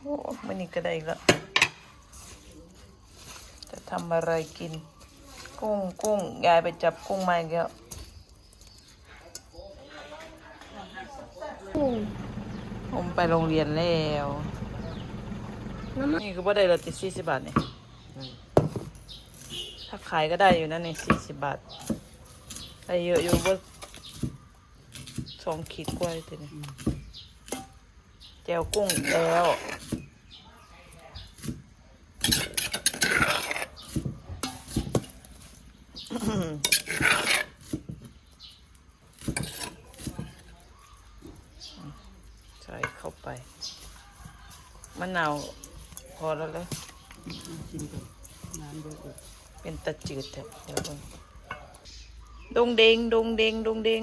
โอ้มันนี่ก็ได้อีกล้วจะทำอะไรกิน กุ้งกุ้งยายไปจับกุ้งมาอีกแล้วผมไปโรงเรียนแล้วน้ำมันนี่ก็บ่ได้ละติสี่สิบบาทเนี่ยถ้าขายก็ได้อยู่นะนี่สี่สิบบาทได้เยอะอยู่ว่าสองขีดกว่าทีนี่แจวกุ้งอีกแล้ว ใส่เข้าไปมะนาวพอแล้วเลยกินกับน้ำเยอะอีกเป็นตะจืดแท้เดี๋ยวก่อนดงเดงดงเดงดงเดง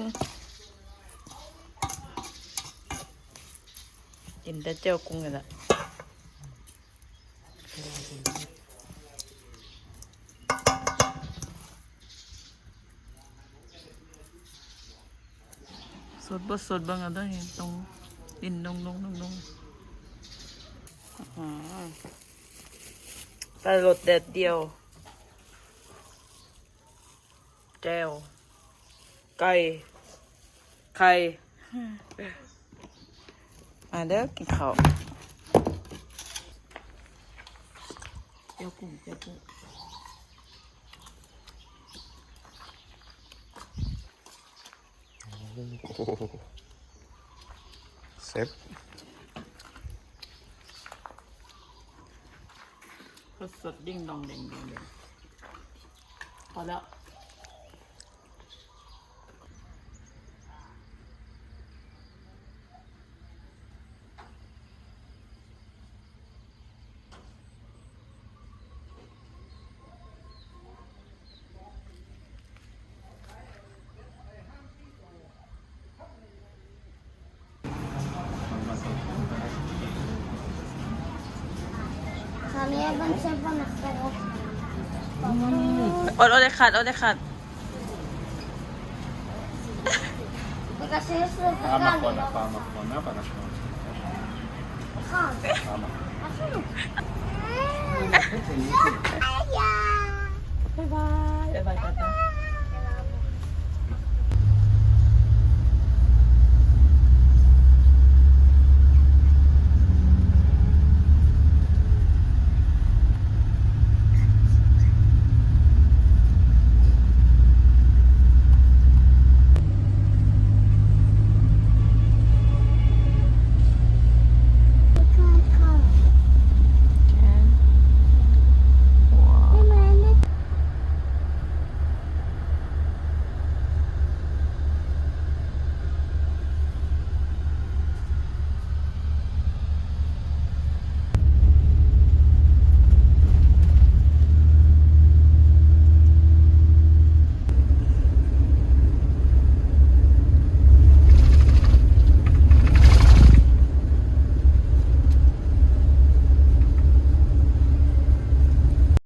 กิน แต่เจ้ากุ้งนี่แหละสดบดสดบ้างอะต้องเห็นตรงดินดงดงดงดงอื้อหือปลาหลดแดดเดียว แจวไก่ ไข่ มาเด้อกินข้าวเจ้ากุ้งเจ้ากุ้งเซฟสดสดๆดิ้งดองเด้งดิ้งเด้งพอแล้ว ทำยังไงบ้างเชฟบ้างนะค